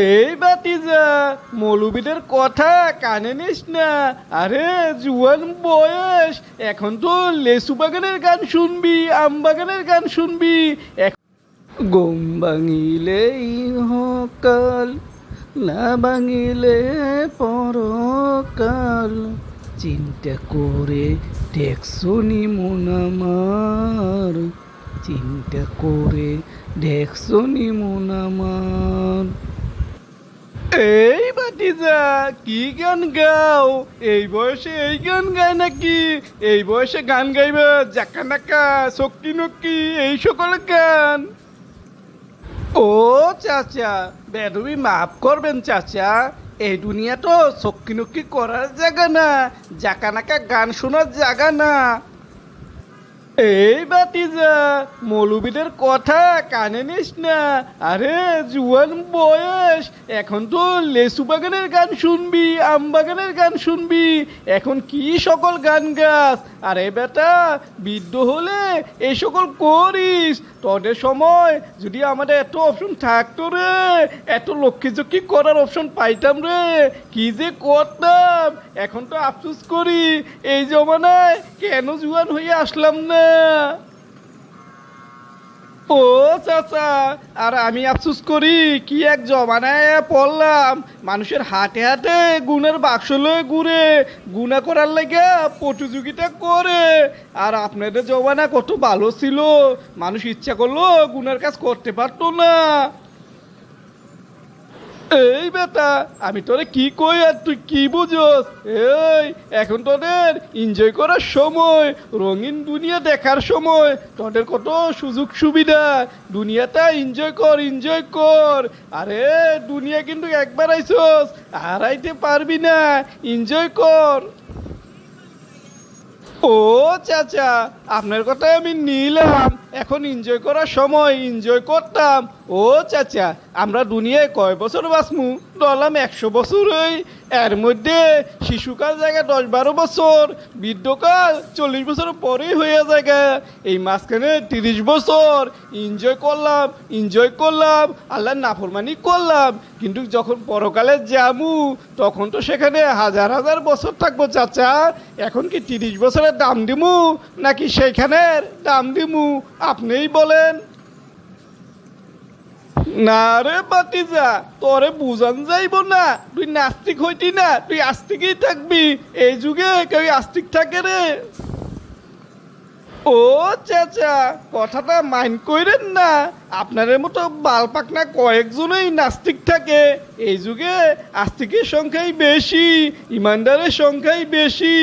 এই বাতিজা, মৌলবীদের কথা কানে নিস না। আরে, জুয়ান বয়স, এখন তো লেসু বাগানের গান শুনবি, আম বাগানের গান শুনবি। গম ভাঙিলে ইহকাল না ভাঙিলে পরকাল। চিন্তা করে দেখছনি মন আমার? চিন্তা করে দেখছনি মন আমার? এই বাটিজা, কি গান গাও? এই বয়সে এই গান গায় নাকি? এই বয়সে গান গাইবে জাকা নাকা শক্তি নক্কি, এই সকল গান। ও চাচা, বেদবি মাফ করবেন চাচা। এই দুনিয়া তো শক্তি নক্কি করার জায়গা না, জাকা নাকা গান শোনার জায়গা না। এই বাতিজা, মৌলবীদের কথা কানে নিস না। আরে, জুয়ান বয়স, এখন তো লেসু বাগানের গান শুনবি, আম বাগানের গান শুনবি। এখন কি সকল গান গাছ আরে বেটা, বৃদ্ধ হলে এই সকল করিস। তোদের সময় যদি আমাদের এত অপশন থাকতো রে, এত লক্ষ্মী চক্ষি করার অপশন পাইতাম রে, কি যে করতাম? এখন তো আফসোস করি, এই জমানায় কেন জুয়ান হয়ে আসলাম না? ও চাচা, আর আমি আফসুস করি, কি এক জমানায় পড়লাম। মানুষের হাটে হাটে গুণের বাক্স লয়ে ঘুরে, গুণা করার লেগে প্রতিযোগিতা করে। আর আপনাদের জমানা কত ভালো ছিল, মানুষ ইচ্ছা করল গুণের কাজ করতে পারতো না। এই বেটা, আমি তোরে কি কই আর তুই কি বুঝোস? এই, এখন তোদের এনজয় করার সময়, রঙিন দুনিয়া দেখার সময়, তোদের কত সুযোগ সুবিধা। দুনিয়াটা এনজয় কর এনজয় কর। আরে, দুনিয়া কিন্তু একবার আইসোস, আর আইতে পারবি না এনজয় কর। ও চাচা, আপনার কথা আমি নিলাম। এখন এনজয় করার সময় এনজয় করতাম। ও চাচা, আমরা দুনিয়ায় কয় বছর বাঁচমু? ধরলাম একশো বছর বছরই এর মধ্যে শিশুকাল জায়গা দশ বারো বছর, বৃদ্ধকাল চল্লিশ বছর পরেই হয়ে জায়গা। এই মাঝখানে তিরিশ বছর এনজয় করলাম এনজয় করলাম, আল্লাহ নাফরমানি করলাম। কিন্তু যখন পরকালে যামু, তখন তো সেখানে হাজার হাজার বছর থাকব চাচা। এখন কি তিরিশ বছরের দাম দিমু, নাকি সেইখানের দাম দিমু? আপনিই বলেন। না রে বাতিজা তোরে বুঝান যাইব না। তুই নাস্তিক হইতি না, তুই আস্তিকই থাকবি। এই যুগে কেউ আস্তিক থাকে রে। ও চাচা, কথাটা মাইন্ড কইরেন না। আপনাদের মতো বালপাকনা কয়েকজনই নাস্তিক থাকে। এই যুগে আস্তিকের সংখ্যাই বেশি, ইমানদারের সংখ্যাই বেশি।